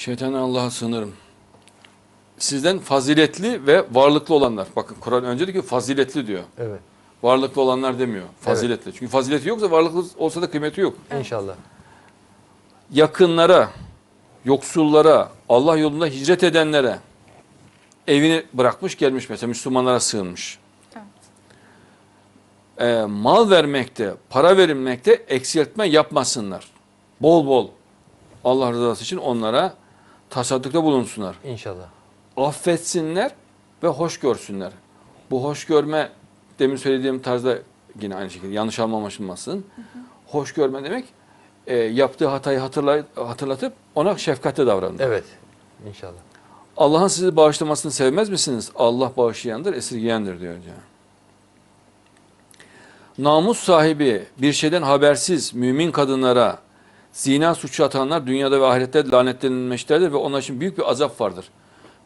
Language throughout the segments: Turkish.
Şeytandan Allah'a sığınırım. Sizden faziletli ve varlıklı olanlar. Bakın Kur'an önce diyor ki faziletli diyor. Evet. Varlıklı olanlar demiyor. Faziletli. Çünkü fazileti yoksa varlıklı olsa da kıymeti yok. İnşallah. Yakınlara, yoksullara, Allah yolunda hicret edenlere evini bırakmış gelmiş mesela Müslümanlara sığınmış. Evet. Ee, mal vermekte, para verilmekte eksiltme yapmasınlar. Bol bol Allah rızası için onlara tasaddukta bulunsunlar. İnşallah. affetsinler ve hoş görsünler. Bu hoş görme demin söylediğim tarzda yine aynı şekilde yanlış anlaşılmasın. Hoş görme demek e, yaptığı hatayı hatırlay- hatırlatıp ona şefkatle davranmak. Evet. İnşallah. Allah'ın sizi bağışlamasını sevmez misiniz? Allah bağışlayandır, esirgeyendir diyor hocam. Namus sahibi bir şeyden habersiz mümin kadınlara zina suçu atanlar dünyada ve ahirette lanetlenilmişlerdir ve onlar için büyük bir azap vardır.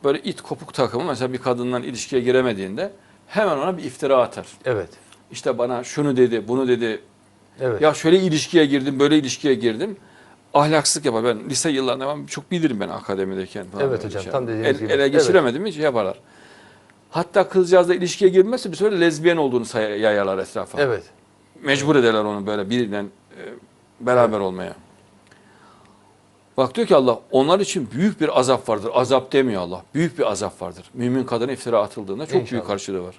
Böyle it kopuk takımı mesela bir kadından ilişkiye giremediğinde hemen ona bir iftira atar. Evet. İşte bana şunu dedi, bunu dedi. Evet. Ya şöyle ilişkiye girdim, böyle ilişkiye girdim. Ahlaksızlık yapar. Ben lise yıllarında ben çok bilirim ben akademideyken. falan Evet hocam, şey. tam dediğiniz El- gibi. Ele geçiremedim mi şey yaparlar. Hatta kızcağızla ilişkiye girmezse bir süre lezbiyen olduğunu yayarlar etrafa. Evet. Mecbur ederler onu böyle biriyle e, beraber olmaya. Bak diyor ki Allah onlar için büyük bir azap vardır. Azap demiyor Allah. Büyük bir azap vardır. Mümin kadına iftira atıldığında çok büyük İnşallah. karşılığı var.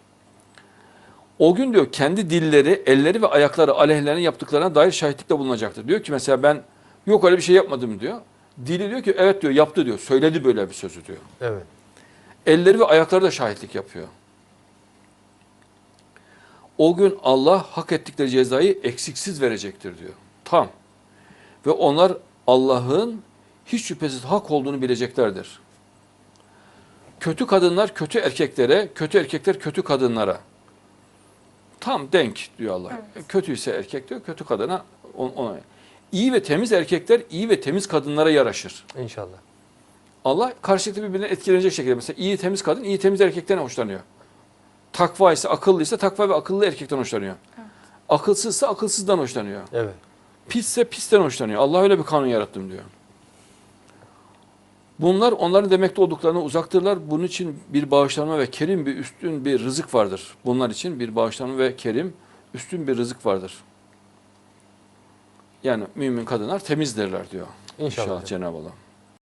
O gün diyor kendi dilleri, elleri ve ayakları aleyhlerine yaptıklarına dair şahitlikte bulunacaktır. Diyor ki mesela ben yok öyle bir şey yapmadım diyor. Dili diyor ki evet diyor yaptı diyor. Söyledi böyle bir sözü diyor. Evet. Elleri ve ayakları da şahitlik yapıyor. O gün Allah hak ettikleri cezayı eksiksiz verecektir diyor. Tam. Ve onlar Allah'ın hiç şüphesiz hak olduğunu bileceklerdir. Kötü kadınlar kötü erkeklere, kötü erkekler kötü kadınlara. Tam denk diyor Allah. Kötü ise erkek diyor, kötü kadına on- ona. İyi ve temiz erkekler iyi ve temiz kadınlara yaraşır. İnşallah. Allah karşılıklı birbirine etkilenecek şekilde mesela iyi temiz kadın iyi temiz erkekten hoşlanıyor. Takva ise akıllı ise takva ve akıllı erkekten hoşlanıyor. Akılsızsa akılsızdan hoşlanıyor. Evet. Pisse pisten hoşlanıyor. Allah öyle bir kanun yarattım diyor. Bunlar onların demekte olduklarına uzaktırlar. Bunun için bir bağışlanma ve kerim bir üstün bir rızık vardır. Bunlar için bir bağışlanma ve kerim üstün bir rızık vardır. Yani mümin kadınlar temizdirler diyor. İnşallah. Cenab-ı Allah.